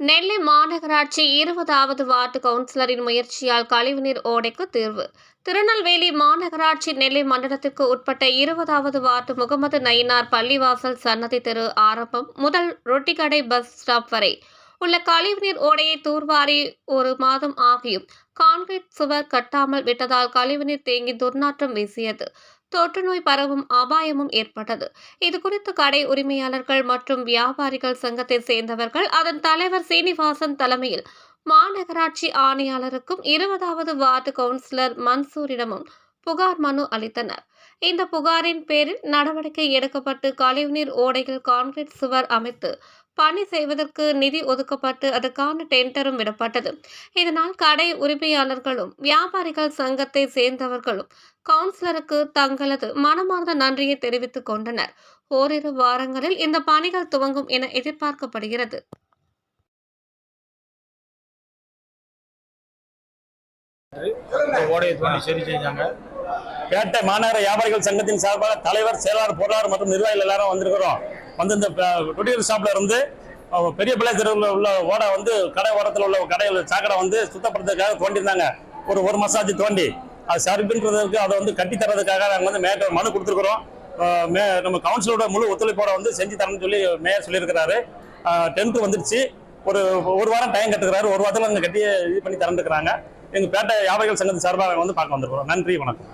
நெல்லை மாநகராட்சி இருபதாவது வார்டு கவுன்சிலரின் முயற்சியால் கழிவுநீர் ஓடைக்கு தீர்வு. திருநெல்வேலி மாநகராட்சி நெல்லை மண்டலத்திற்கு உட்பட்ட இருபதாவது வார்டு முகமது நயினார் பள்ளிவாசல் சன்னதி தெரு ஆரம்பம் முதல் ரொட்டிக்கடை பஸ் ஸ்டாப் வரை. உள்ள கழிவுநீர் ஓடையை தூர்வாரி ஒரு மாதம் ஆகியும். கான்கிரீட் சுவர் கட்டாமல் விட்டதால் கழிவுநீர் தேங்கி துர்நாற்றம் வீசியது. தொற்றுநோய் பரவும் அபாயமும் ஏற்பட்டது. இது குறித்து கடை உரிமையாளர்கள் மற்றும் வியாபாரிகள் சங்கத்தை சேர்ந்தவர்கள் அதன் தலைவர் சீனிவாசன் தலைமையில் மாநகராட்சி ஆணையாளருக்கும் இருபதாவது வார்டு கவுன்சிலர் மன்சூரிடமும் புகார் மனு அளித்தனர். இந்த புகாரின் பேரில் நடவடிக்கை எடுக்கப்பட்டு கழிவுநீர் ஓடையில் கான்கிரீட் சுவர் அமைத்து பணி செய்வதற்கு நிதி ஒதுக்கப்பட்டு அதற்கான டெண்டரும் விடப்பட்டது. இதனால் கடை உரிமையாளர்களும் வியாபாரிகள் சங்கத்தை சேர்ந்தவர்களும் கவுன்சிலருக்கு தங்களது மனமார்ந்த நன்றியை தெரிவித்துக் கொண்டனர். ஓரிரு வாரங்களில் இந்த பணிகள் துவங்கும் என எதிர்பார்க்கப்படுகிறது. ஓடையை தோண்டி சரி செஞ்சாங்க. பேட்டை மாநகர வியாபாரிகள் சங்கத்தின் சார்பாக தலைவர் செயலாளர் பொருளாளர் மற்றும் நிர்வாகிகள் எல்லாரும் வந்திருக்கிறோம். வந்து இந்த டொட்டியல் ஷாப்ல இருந்து பெரிய பிள்ளை தெருவில் உள்ள ஓடை வந்து கடை ஓரத்தில் உள்ள கடைகள் சாக்கடை வந்து சுத்தப்படுத்துறதுக்காக தோண்டியிருந்தாங்க. ஒரு ஒரு மாசம் ஆச்சு தோண்டி. அது சரிப்புன்றதுக்கு அதை வந்து கட்டி தரதுக்காக நாங்கள் வந்து மேயர் மனு கொடுத்துருக்குறோம். மே நம்ம கவுன்சிலோட முழு ஒத்துழைப்போட வந்து செஞ்சு தரணும்னு சொல்லி மேயர் சொல்லியிருக்கிறாரு. டென்த்து வந்துடுச்சு ஒரு ஒரு வாரம் டைம் கட்டுக்கிறாரு. ஒரு வாரத்தில் நாங்கள் கட்டி இது பண்ணி தரந்துக்கிறாங்க எங்கள் பேட்டை வியாபாரிகள் சங்கத்து சார்பாக வந்து பார்க்க வந்திருக்கிறோம். நன்றி வணக்கம்.